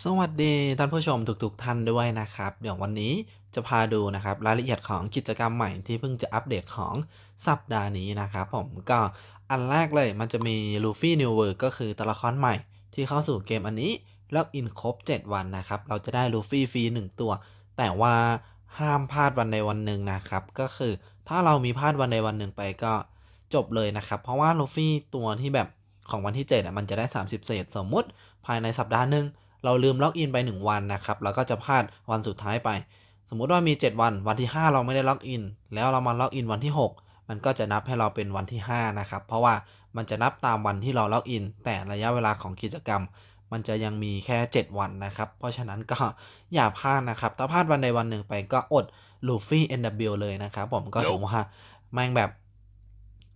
สวัสดีท่านผู้ชมทุกๆท่านด้วยนะครับเดี๋ยววันนี้จะพาดูนะครับรายละเอียดของกิจกรรมใหม่ที่เพิ่งจะอัปเดตของสัปดาห์นี้นะครับผมก็อันแรกเลยมันจะมีลูฟี่นิวเวิร์ก็คือตัวละครใหม่ที่เข้าสู่เกมอันนี้ล็อกอินครบ 7 วันนะครับ เราจะได้ลูฟี่ฟรี1ตัว แต่ว่าห้ามพลาดวันใดวันหนึ่งนะครับ ก็คือถ้าเรามีพลาดวันใดวันหนึ่งไปก็จบเลยนะครับ เพราะว่าลูฟี่ตัวที่แบบของวันที่7อะมันจะได้ 30 เศษ สมมุติภายในสัปดาห์หนึ่ง เราลืมล็อกอินไป 1 วันนะครับแล้วก็จะพลาดวันสุดท้ายไป สมมุติว่ามี 7 วัน วันที่ 5 เราไม่ได้ล็อกอิน แล้วเรามาล็อกอินวันที่ 6 มันก็จะนับให้เราเป็นวันที่ 5 นะครับ เพราะว่ามันจะนับตามวันที่เราล็อกอิน แต่ระยะเวลาของกิจกรรม มันจะยังมีแค่ 7 วันนะครับ เพราะฉะนั้นก็อย่าพลาดนะครับ ถ้าพลาดวันใดวันหนึ่งไปก็อดลูฟี่ NW เลยนะครับผมก็ถือว่าแม่งแบบ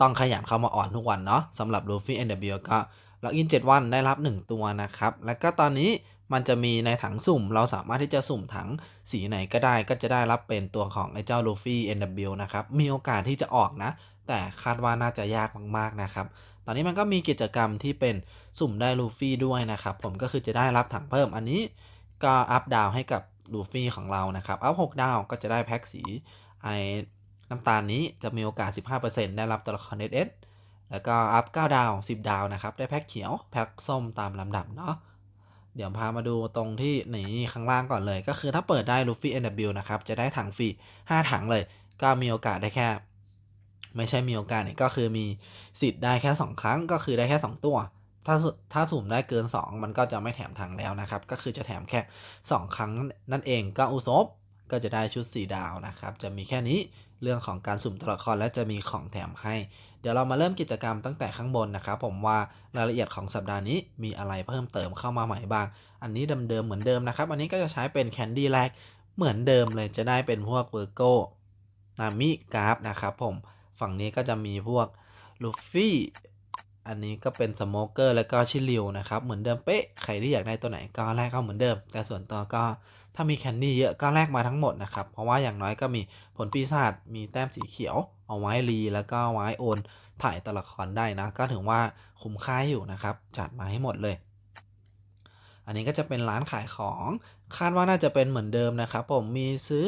ต้องขยันเข้ามาอ่อนทุกวันเนาะสำหรับลูฟี่ NW ก็ล็อกอิน 7 วันได้รับ 1 ตัวนะครับ แล้วก็ตอนนี้ มันจะมีในถังสุ่ม เราสามารถที่จะสุ่มถังสีไหนก็ได้ก็จะได้รับเป็นตัวของไอ้เจ้าลูฟี่ NW นะครับ มีโอกาสที่จะออกนะ แต่คาดว่าน่าจะยากมากๆนะครับ ตอนนี้มันก็มีกิจกรรมที่เป็นสุ่มได้ลูฟี่ด้วยนะครับ ผมก็คือจะได้รับถังเพิ่มอันนี้ ก็อัพดาวให้กับลูฟี่ของเรานะครับอัพ6ดาวก็จะได้แพ็กสีไอน้ำตาลนี้จะมีโอกาส 15%ได้รับตัวละคร SS แล้วก็อัพ9ดาว 10 ดาวนะครับ ได้แพ็กเขียว แพ็กส้มตามลำดับเนาะ เดี๋ยวพามาดูตรงที่นี่ข้างล่างก่อนเลย ก็คือถ้าเปิดได้ Luffy NW นะครับ จะได้ถังฟรี 5 ถังเลย ก็มีโอกาสได้แค่ ไม่ใช่มีโอกาสก็คือมีสิทธิ์ได้แค่ 2 ครั้ง ก็คือได้แค่ 2 ตัว ถ้าถ้าสุ่มได้เกิน 2 มันก็จะไม่แถมถังแล้วนะครับ ก็คือจะแถมแค่ 2 ครั้งนั่นเองก็อุซบก็จะได้ชุด 4 ดาวนะครับ จะมีแค่นี้เรื่องของการสุ่มตัวละครและจะมีของแถมให้เดี๋ยวเรามาเริ่มกิจกรรมตั้งแต่ข้างบนนะครับผมว่ารายละเอียดของสัปดาห์นี้มีอะไรเพิ่มเติมเข้ามาใหม่บ้าง อันนี้เดิมๆเหมือนเดิมนะครับ อันนี้ก็จะใช้เป็นแคนดี้แรกเหมือนเดิมเลยจะได้เป็นพวกเวอร์โกนามิกราฟนะครับผมฝั่งนี้ก็จะมีพวกลูฟี่ อันนี้ก็เป็นสโมเกอร์แล้วก็ชิลิวนะครับ เหมือนเดิมเป๊ะ ใครที่อยากได้ตัวไหนก็แลกเข้าเหมือนเดิม แต่ส่วนตัวก็ถ้ามีแคนดี้เยอะก็แลกมาทั้งหมดนะครับ เพราะว่าอย่างน้อยก็มีผลปีศาจมีแต้มสีเขียว เอาไว้รีแล้วก็ไว้โอน ถ่ายตัวละครได้นะ ก็ถือว่าคุ้มค่าอยู่นะครับ จัดมาให้หมดเลย อันนี้ก็จะเป็นร้านขายของ คาดว่าน่าจะเป็นเหมือนเดิมนะครับ ผมมีซื้อ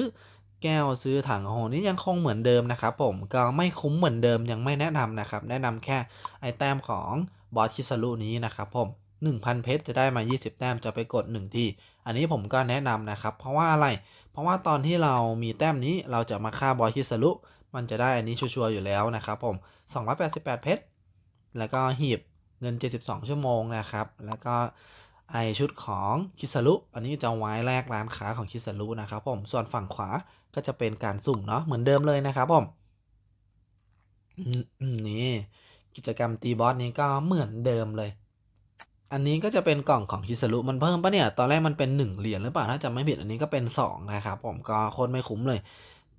แก้วซื้อถังโหนี่ยังคงเหมือนเดิมนะครับผมก็ไม่คุ้มเหมือนเดิมยังไม่แนะนำนะครับ แนะนำแค่ไอแต้มของบอสคิสรุนี้นะครับผม 1,000 เพชรจะได้มา 20 แต้มจะไปกด 1 ที่ อันนี้ผมก็แนะนำนะครับ เพราะว่าอะไร เพราะว่าตอนที่เรามีแต้มนี้เราจะมาฆ่าบอสคิสรุมันจะได้อันนี้ชัวร์อยู่แล้วนะครับผม 288 เพชรแล้วก็หีบเงิน 72 ชั่วโมงนะครับ แล้วก็ ไอชุดของคิสรุอันนี้จะไว้แลกร้านค้าของคิสรุนะครับผมส่วนฝั่งขวาก็จะเป็นการสุ่มเนาะเหมือนเดิมเลยนะครับผมนี่กิจกรรมตีบอสนี้ก็เหมือนเดิมเลย อันนี้ก็จะเป็นกล่องของคิสรุมันเพิ่มปะเนี่ย ตอนแรกมันเป็น1เหรียญหรือเปล่าถ้าจำไม่ผิดอันนี้ก็เป็น2นะครับผมก็โคตรไม่คุ้มเลย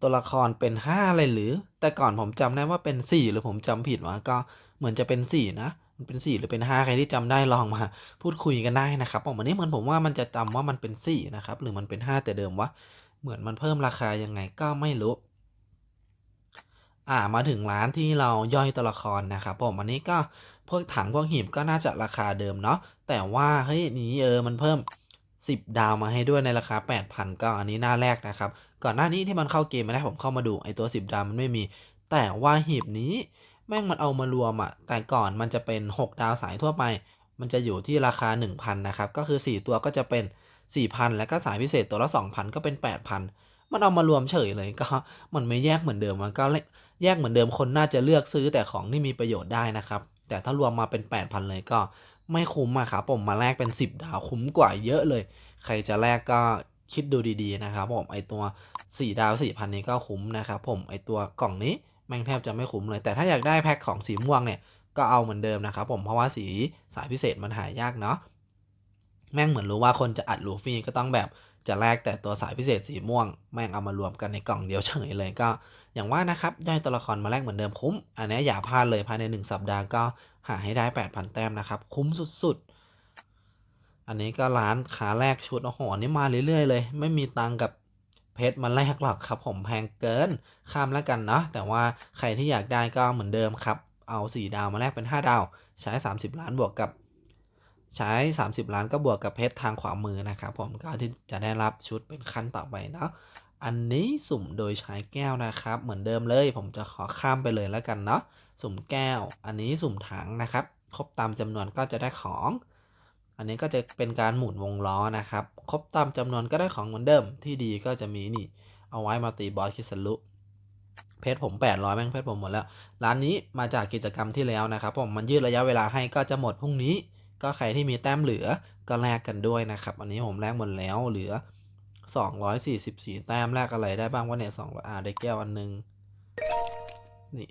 ตัวละครเป็น5เลยหรือ แต่ก่อนผมจำได้ว่าเป็น4หรือผมจำผิดวะก็เหมือนจะเป็น4นะ มันเป็น 4 หรือเป็น 5 ใครที่จำได้ลองมา พูดคุยกันได้นะครับผมอันนี้เหมือนผมว่ามันจะจำว่ามันเป็น4นะครับหรือมันเป็น 5 แต่เดิมวะเหมือนมันเพิ่มราคายังไงก็ไม่รู้อ่ามาถึงร้านที่เราย่อยตัวละครนะครับผมอันนี้ก็พวกถังพวกหีบก็น่าจะราคาเดิมเนาะแต่ว่าเฮ้ยนี้เออมันเพิ่ม 10 ดาวมาให้ด้วยในราคา 8,000 ก็อันนี้หน้าแรกนะครับ ก่อนหน้านี้ที่มันเข้าเกมไม่ได้ผมเข้ามาดูไอตัว 10 ดาวมันไม่มี แต่ว่าหีบนี้ แม่งมันเอามารวมอะแต่ก่อนมันจะเป็น 6 ดาวสายทั่วไป มันจะอยู่ที่ราคา 1,000 นะครับ ก็คือ 4 ตัวก็จะเป็น 4,000 แล้วก็สายพิเศษตัวละ 2,000 ก็เป็น 8,000 มันเอามารวมเฉยเลยก็มันไม่แยกเหมือนเดิมมันก็แยกเหมือนเดิมคนน่าจะเลือกซื้อแต่ของที่มีประโยชน์ได้นะครับ แต่ถ้ารวมมาเป็น 8,000 เลยก็ไม่คุ้มอะครับผมมาแลกเป็น 10 ดาวคุ้มกว่าเยอะเลย ใครจะแลกก็คิดดูดีๆนะครับผมไอตัว 4 ดาว4,000 นี้ก็คุ้มนะครับผมไอตัวกล่องนี้ แม่งแทบจะไม่คุ้มเลย แต่ถ้าอยากได้แพ็คของสีม่วงเนี่ยก็เอาเหมือนเดิมนะครับผมเพราะว่าสีสายพิเศษมันหายากเนาะแม่งเหมือนรู้ว่าคนจะอัดลูฟี่ก็ต้องแบบจะแลกแต่ตัวสายพิเศษสีม่วง แม่งเอามารวมกันในกล่องเดียวเฉยเลยก็ อย่างว่านะครับย่อยตัวละครมาแลกเหมือนเดิมคุ้ม อันนี้อย่าพลาดเลยภายใน 1 สัปดาห์ก็หาให้ได้ 8,000 แต้มนะครับคุ้มสุดๆ อันนี้ก็ร้านขาแรกชุดโอ้โหนี่มาเรื่อยๆเลย ไม่มีตังกับ เพชรมาแลกหรอกครับผมแพงเกินข้ามแล้วกันเนาะแต่ว่าใครที่อยากได้ก็เหมือนเดิมครับ เอา 4 ดาวมาแลกเป็น 5 ดาว ใช้ 30 ล้านบวกกับ ใช้ 30 ล้านก็บวกกับเพชรทางขวามือนะครับผมก็ที่จะได้รับชุดเป็นขั้นต่อไปเนาะอันนี้สุ่มโดยใช้แก้วนะครับ เหมือนเดิมเลย ผมจะขอข้ามไปเลยแล้วกันเนาะสุ่มแก้ว อันนี้สุ่มถังนะครับ ครบตามจำนวนก็จะได้ของ อันนี้ก็จะเป็นการหมุนวงล้อนะครับ ครบตามจำนวนก็ได้ของเหมือนเดิม ที่ดีก็จะมีนี่ เอาไว้มาตีบอสคิสลุเพชรผม 800 แม่งเพชรผมหมดแล้ว ร้านนี้มาจากกิจกรรมที่แล้วนะครับ ผมมันยืดระยะเวลาให้ก็จะหมดพรุ่งนี้ ก็ใครที่มีแต้มเหลือก็แลกกันด้วยนะครับ อันนี้ผมแลกหมดแล้วเหลือ 244 แต้มแลกอะไรได้บ้างวะเนี่ย2อ่าได้แก้วอันนึงนี่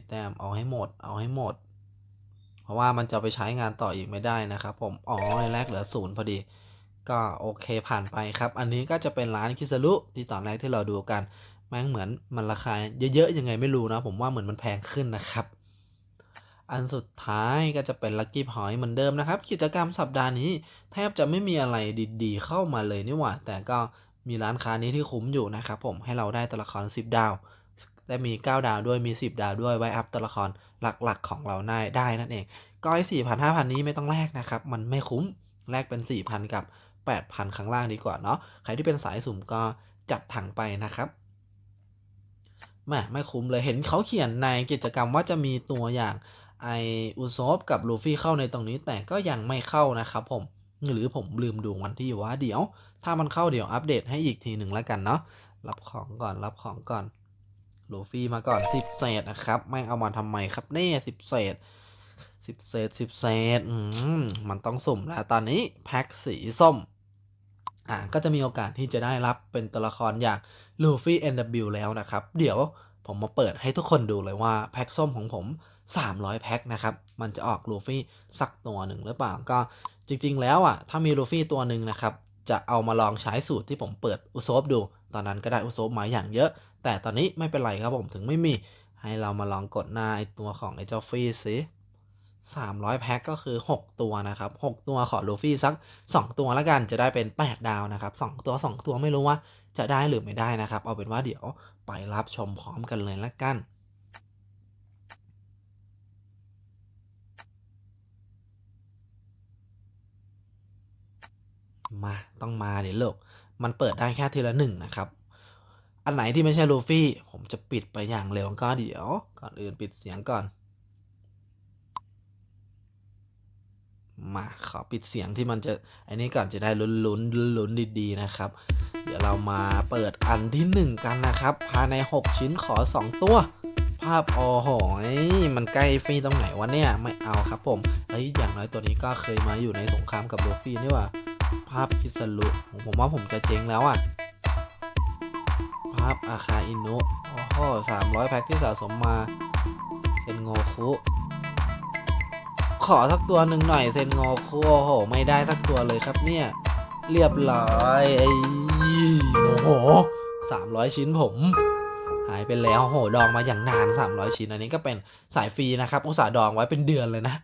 44 แต้มเอาให้หมด เอาให้หมด ราะว่ามันจะไปใช้งานต่ออีกไม่ได้นะครับ ผม อ๋อแรกเหลือศูนย์พอดี ก็โอเคผ่านไปครับ อันนี้ก็จะเป็นร้านคิสรุที่ตอนแรกที่เราดูกัน แม่งเหมือนมันราคาเยอะๆยังไงไม่รู้นะ ผมว่าเหมือนมันแพงขึ้นนะครับ อันสุดท้ายก็จะเป็นลั c กี้พอยต์เหมือนเดิมนะครับ กิจกรรมสัปดาห์นี้ แทบจะไม่มีอะไรดีๆ เข้ามาเลยนี่หว่า แต่ก็มีร้านค้านี้ที่คุ้มอยู่นะครับผมให้เราได้ตัวละคร10 ดาว ได้มี 9 ดาวด้วยมี 10 ดาวด้วยไว้อัพตัวละครหลักๆ ของเราได้ได้นั่นเองก็ไอ้สี่พันห้าพันนี้ไม่ต้องแลกนะครับ มันไม่คุ้มแลกเป็น 4,000 กับ 8,000 ข้างล่างดีกว่าเนาะใครที่เป็นสายสุ่มก็จัดถังไปนะครับแม่ไม่คุ้มเลยเห็นเขาเขียนในกิจกรรมว่าจะมีตัวอย่างไออุซบกับลูฟี่เข้าในตรงนี้แต่ก็ยังไม่เข้านะครับผมหรือผมลืมดูวันที่ว่าเดี๋ยว ถ้ามันเข้าเดี๋ยวอัปเดตให้อีกทีหนึ่งแล้วกันเนาะรับของก่อนรับของก่อน ลูฟี่มาก่อน10เศษนะครับ ไม่เอามาทำไมครับเน่สิบเศษสิบเศษสิบเศษมมันต้องสุ่มแล้วตอนนี้แพ็คสีส้ม อ่าก็จะมีโอกาสที่จะได้รับเป็นตัวละครอย่างลูฟี่ NW แล้วนะครับ เดี๋ยวผมมาเปิดให้ทุกคนดูเลยว่าแพ็คส้มของผม 300 แพ็คนะครับ มันจะออกลูฟี่สักตัวหนึ่งหรือเปล่าก็จริง ๆ แล้วอะถ้ามีลูฟี่ตัวหนึ่งนะครับ จะเอามาลองใช้สูตรที่ผมเปิดอุซบดู ตอนนั้นก็ได้อุซบมาอย่างเยอะ แต่ตอนนี้ไม่เป็นไรครับผมถึงไม่มี ให้เรามาลองกดหน้าไอตัวของไอเจ้าฟีสิ300 แพ็คก็คือ 6 ตัวนะครับ 6 ตัวขอลูฟี่สัก 2 ตัวแล้วกันจะได้เป็น 8 ดาวนะครับ 2 ตัว 2 ตัวไม่รู้ว่าจะได้หรือไม่ได้นะครับ เอาเป็นว่าเดี๋ยวไปรับชมพร้อมกันเลยละกันมาต้องมาเดี๋ยวลกมันเปิดได้แค่ทีละหนึ่งนะครับ อันไหนที่ไม่ใช่ลูฟี่ ผมจะปิดไปอย่างเร็วก็เดี๋ยว ก่อนอื่นปิดเสียงก่อน มาขอปิดเสียงที่มันจะ อันนี้ก่อนจะได้ลุ้นลุ้นลุ้นดีๆนะครับ เดี๋ยวเรามาเปิดอันที่ 1 กันนะครับ ภายใน 6 ชิ้นขอ 2 ตัว ภาพโอ้โหมันใกล้ฟรีตรงไหนวะเนี่ย ไม่เอาครับผมเฮ้ยอย่างน้อยตัวนี้ก็เคยมาอยู่ในสงครามกับโลฟี่นี่ว่า ภาพคิสรุผมว่าผมจะเจ๊งแล้วอะ่ะ ภาพอาคาอินุโอ้โหสามร้อยแพ็คที่สะสมมา เซนโงคุ ขอสักตัวหนึ่งหน่อยเซนโงคุโอ้โห ไม่ได้สักตัวเลยครับเนี่ย เรียบร้อยไอ้โอ้โหสามร้อยชิ้นผม หายไปแล้วโอ้โหดองมาอย่างนาน300ชิ้น อันนี้ก็เป็นสายฟรีนะครับอุตส่าห์ดองไว้เป็นเดือนเลยนะ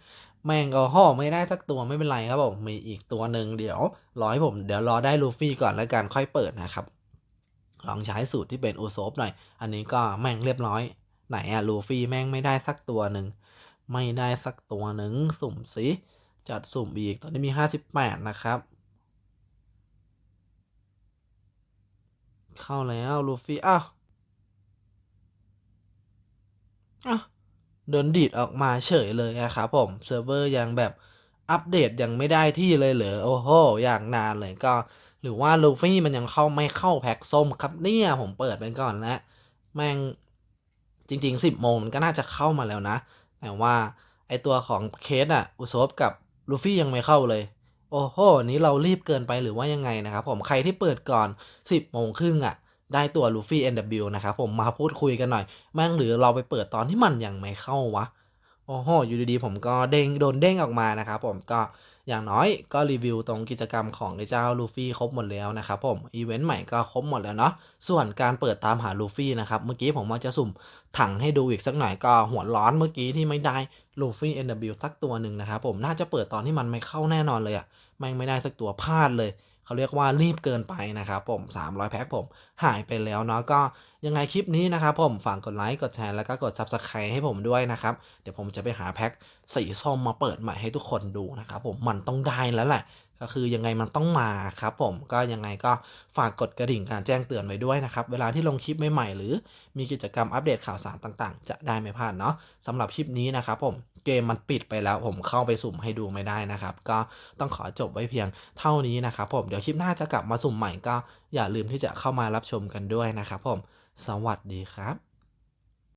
แม่งก็ห่อไม่ได้สักตัวไม่เป็นไรครับผมมีอีกตัวหนึ่งเดี๋ยวรอให้ผมเดี๋ยวรอได้ลูฟี่ก่อนแล้วกันค่อยเปิดนะครับ ลองใช้สูตรที่เป็นอุซบหน่อย อันนี้ก็แม่งเรียบร้อย ไหนอะลูฟี่แม่งไม่ได้สักตัวหนึ่ง ไม่ได้สักตัวหนึ่ง สุ่มสิ จัดสุ่มอีก ตอนนี้มี 58 นะครับ เข้าแล้วลูฟี่ อ้าว อ้าวโดนดีดออกมาเฉยเลยนะครับผม เซิร์ฟเวอร์ยังแบบอัปเดตยังไม่ได้ที่เลยเหรอ โอ้โห อย่างนานเลยก็ หรือว่าลูฟี่มันยังเข้าไม่เข้าแพ็กส้มครับเนี่ยผมเปิดไปก่อนแล้วแม่งจริงๆ 10โมงมันก็น่าจะเข้ามาแล้วนะ แต่ว่าไอตัวของเคสอะอุซบกับลูฟี่ยังไม่เข้าเลย โอ้โห นี้เรารีบเกินไปหรือว่ายังไงนะครับผมใครที่เปิดก่อน 10โมงครึ่งอะได้ตัวลูฟี่ NW นะครับผมมาพูดคุยกันหน่อย แม่งหรือเราไปเปิดตอนที่มันยังไม่เข้าวะ โอ้โห อยู่ดีๆ ผมก็เด้งโดนเด้งออกมานะครับผมก็ อย่างน้อยก็รีวิวตรงกิจกรรมของไอ้เจ้าลูฟี่ครบหมดแล้วนะครับผมอีเวนต์ใหม่ก็ครบหมดแล้วเนาะส่วนการเปิดตามหาลูฟี่นะครับเมื่อกี้ผมว่าจะสุ่มถังให้ดูอีกสักหน่อยก็หัวร้อนเมื่อกี้ที่ไม่ได้ลูฟี่ NW สักตัวหนึ่งนะครับผมน่าจะเปิดตอนที่มันไม่เข้าแน่นอนเลยอะแม่งไม่ได้สักตัวพลาดเลย เขาเรียกว่ารีบเกินไปนะครับผม 300 แพ็คผม หายไปแล้วเนาะก็ยังไงคลิปนี้นะครับผมฝากกดไลค์กดแชร์แล้วก็กด Subscribe ให้ผมด้วยนะครับ เดี๋ยวผมจะไปหาแพ็คสีส้มมาเปิดใหม่ให้ทุกคนดูนะครับผมมันต้องได้แล้วแหละ ก็คือยังไงมันต้องมาครับผมก็ยังไงก็ฝากกดกระดิ่งการแจ้งเตือนไว้ด้วยนะครับ เวลาที่ลงคลิปใหม่ๆหรือมีกิจกรรมอัปเดตข่าวสารต่างๆ จะได้ไม่พลาดเนาะสำหรับคลิปนี้นะครับผมเกมมันปิดไปแล้วผมเข้าไปสุ่มให้ดูไม่ได้นะครับ ก็ต้องขอจบไว้เพียงเท่านี้นะครับผมเดี๋ยวคลิปหน้าจะกลับมาสุ่มใหม่ก็อย่าลืมที่จะเข้ามารับชมกันด้วยนะครับผม สวัสดีครับ